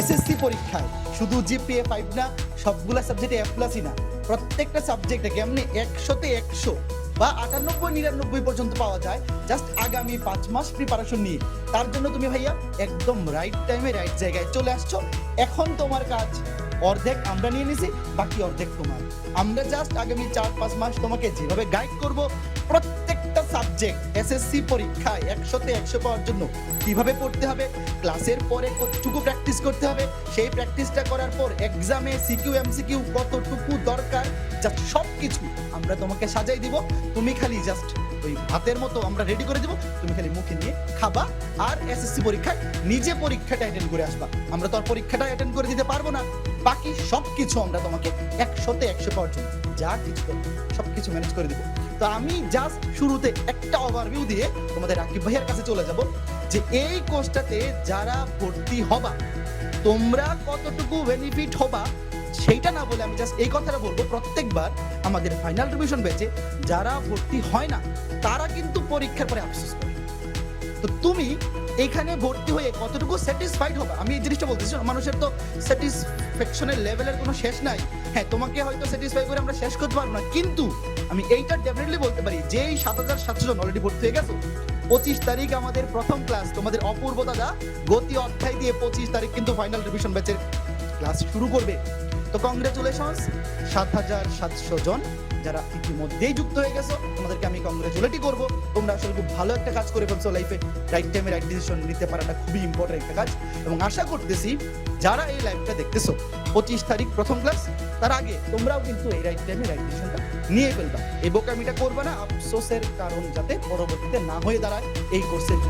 SSC পরীক্ষায়। শুধু GPA five না, সবগুলা সাবজেক্টে এ প্লাসই না। প্রত্যেকটা সাবজেক্টে কেমনি একশোতে একশো বা আটানব্বই, নিরানব্বই পর্যন্ত পাওয়া যায় জাস্ট আগামী পাঁচ মাস প্রিপারেশন নিয়ে। তার জন্য তুমি ভাইয়া একদম রাইট টাইমে রাইট জায়গায় চলে আসছো। এখন তোমার কাজ, অর্ধেক আমরা নিয়ে নিছি, বাকি অর্ধেক তোমার। আমরা জাস্ট আগামী চার পাঁচ মাস তোমাকে যেভাবে গাইড করব প্রত্যেকটা সাবজেক্ট এসএসসি পরীক্ষায় একশোতে একশো পাওয়ার জন্য কীভাবে পড়তে হবে? ক্লাসের পরে কতটুকু প্র্যাকটিস করতে হবে? সেই প্র্যাকটিসটা করার পর এক্সামে সিকিউ এমসিকিউ কতটুকু দরকার? যা সব কিছু আমরা তোমাকে সাজাই দিব। তুমি খালি জাস্ট ওই ভাতের মতো আমরা রেডি করে দিব। তুমি খালি মুখে নিয়ে খাবা আর এসএসসি পরীক্ষায় নিজে পরীক্ষাটা অ্যাটেন্ড করে আসবা। আমরা তো আর পরীক্ষাটা অ্যাটেন্ড করে দিতে পারব না। বাকি সব কিছু আমরা তোমাকে একশোতে একশো পাওয়ার জন্য যা কিছু সব কিছু ম্যানেজ করে দিব। তো আমি জাস্ট শুরুতে একটা ওভারভিউ দিয়ে তোমাদের রাকিব ভাইয়ের কাছে চলে যাব যে এই কোর্সটাতে যারা ভর্তি হবা, তোমরা কতটুকু বেনিফিট হবা সেইটা না বলে আমি জাস্ট এই কথাটা বলব, প্রত্যেকবার আমাদের ফাইনাল রিভিশন ব্যাচে যারা ভর্তি হয় না, তারা কিন্তু পরীক্ষার পরে আফসোস করে। তো তুমি এখানে ভর্তি হয়ে কতটুকু স্যাটিসফাইড হবে? আমি এই জিনিসটা বলতেছি মানুষের তো স্যাটিসফ্যাকশনের লেভেলের কোনো শেষ নাই। হ্যাঁ তোমাকে হয়তো স্যাটিসফাই করে আমরা শেষ করতে পারব না, কিন্তু আমি এইটা ডেফিনেটলি বলতে পারি যে এই সাত হাজার সাতশো জন অলরেডি ভর্তি হয়ে গেছো, পঁচিশ তারিখ আমাদের প্রথম ক্লাস তোমাদের অপূর্ব দাদা গতি অধ্যায় দিয়ে পঁচিশ তারিখ কিন্তু ফাইনাল রিভিশন ব্যাচের ক্লাস শুরু করবে। তো কংগ্রেচুলেশনস সাত হাজার সাতশো জন যারা ইতিমধ্যেই যুক্ত হয়ে গেছো, তোমাদেরকে আমি কংগ্রেচুলেটই করব। তোমরা আসলে খুব ভালো একটা কাজ করে ফেলছো লাইফে রাইট টাইমে রাইট ডিসিশন নিতে পারাটা খুবই ইম্পর্টেন্ট একটা কাজ। এবং আশা করতেছি, যারা এই লাইভটা দেখতেছো, পঁচিশ তারিখ প্রথম ক্লাস তার আগে তোমরাও কিন্তু এই রাইট টাইমে রাইট ডিসিশনটা নিয়ে ফেলবা। এই বোকামিটা করবে না, আফসোসের কারণ যাতে পরবর্তীতে না হয়ে দাঁড়ায় এই কোর্সের।